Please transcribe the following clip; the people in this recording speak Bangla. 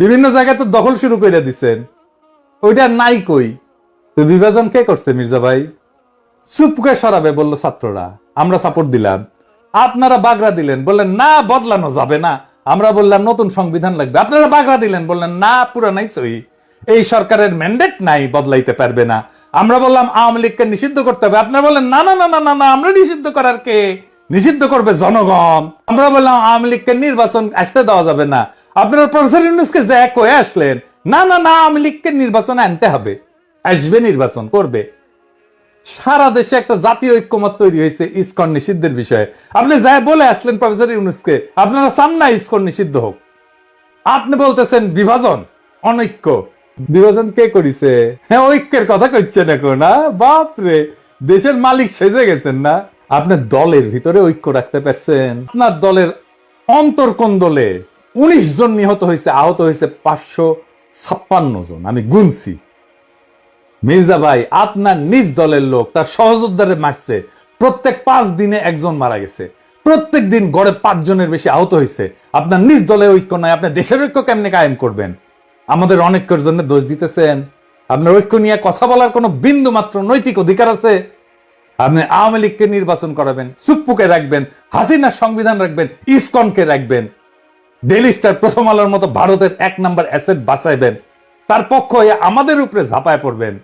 বিভিন্ন জায়গায় তো দখল শুরু করে দিচ্ছেন ওইটা নাই কই? তো বিভাজন কে করছে মির্জা ভাই? চুপকে সরাবে বলল ছাত্ররা। আমরা সাপোর্ট দিলাম। আপনারা বাগড়া দিলেন। বললেন, না, বদলানো যাবে না। আমরা বললাম, নতুন সংবিধান লাগবে। আপনারা বাগড়া দিলেন। বললেন, না পুরানাই সই। এই সরকারের ম্যান্ডেট নাই, বদলাইতে পারবে না। আমরা বললাম, আওয়ামী লীগকে নিষিদ্ধ করতে হবে। আপনারা বললেন, না না না না না না, আমরা নিষিদ্ধ করার কে? নিষিদ্ধ করবে জনগণ। আমরা বললাম, আওয়ামী লীগকে নির্বাচন আসতে দেওয়া যাবে না। আপনারা প্রফেসর ইউনুসকে যে কয়ে আসলেন, না না না, আওয়ামী লীগকে নির্বাচন আনতে হবে। আসবে নির্বাচন, করবে। সারা দেশে একটা জাতীয় ঐক্যমত তৈরি হয়েছে ইসকন নিষিদ্ধের বিষয়ে। আপনি যাই বলে আসলেন প্রফেসর ইউনুসকে, আপনারা চান না ইসকন নিষিদ্ধ হোক। আপনি বলতেছেন বিভাজন, অনৈক্য। বিভাজন কে করিছে? হ্যাঁ ঐক্যের কথা কইছেন এখন না বাপরে। দেশের মালিক সেজে গেছেন না। আপনার দলের ভিতরে ঐক্য রাখতে পারছেন। আপনার দলের অন্তর কোন দলে উনিশ জন নিহত হয়েছে, আহত হয়েছে পাঁচশো ছাপ্পান্ন জন। আমি গুনছি। মির্জা ভাই আপনার নিজ দলের লোক, তার সহযোদ্ধারে মারছে। প্রত্যেক পাঁচ দিনে একজন মারা গেছে। প্রত্যেক দিন গড়ে পাঁচ জনের বেশি আহত হয়েছে। আপনার নিজ দলের ঐক্য নাই আপনি দেশের ঐক্য কেমনে কায়েম করবেন? আমাদের অনেকের জন্য দোষ দিতেছেন। আপনার ঐক্য নিয়ে কথা বলার কোনো বিন্দু মাত্র নৈতিক অধিকার আছে? আপনি আওয়ামী লীগকে নির্বাচন করাবেন, সুপ্পুকে রাখবেন, হাসিনার সংবিধান রাখবেন, ইসকনকে রাখবেন। ডেলি স্টার প্রথম আলোর মতো ভারতের এক নম্বর অ্যাসেট বাঁচাইবেন তার পক্ষ হয়ে আমাদের উপরে ঝাঁপায় পড়বেন।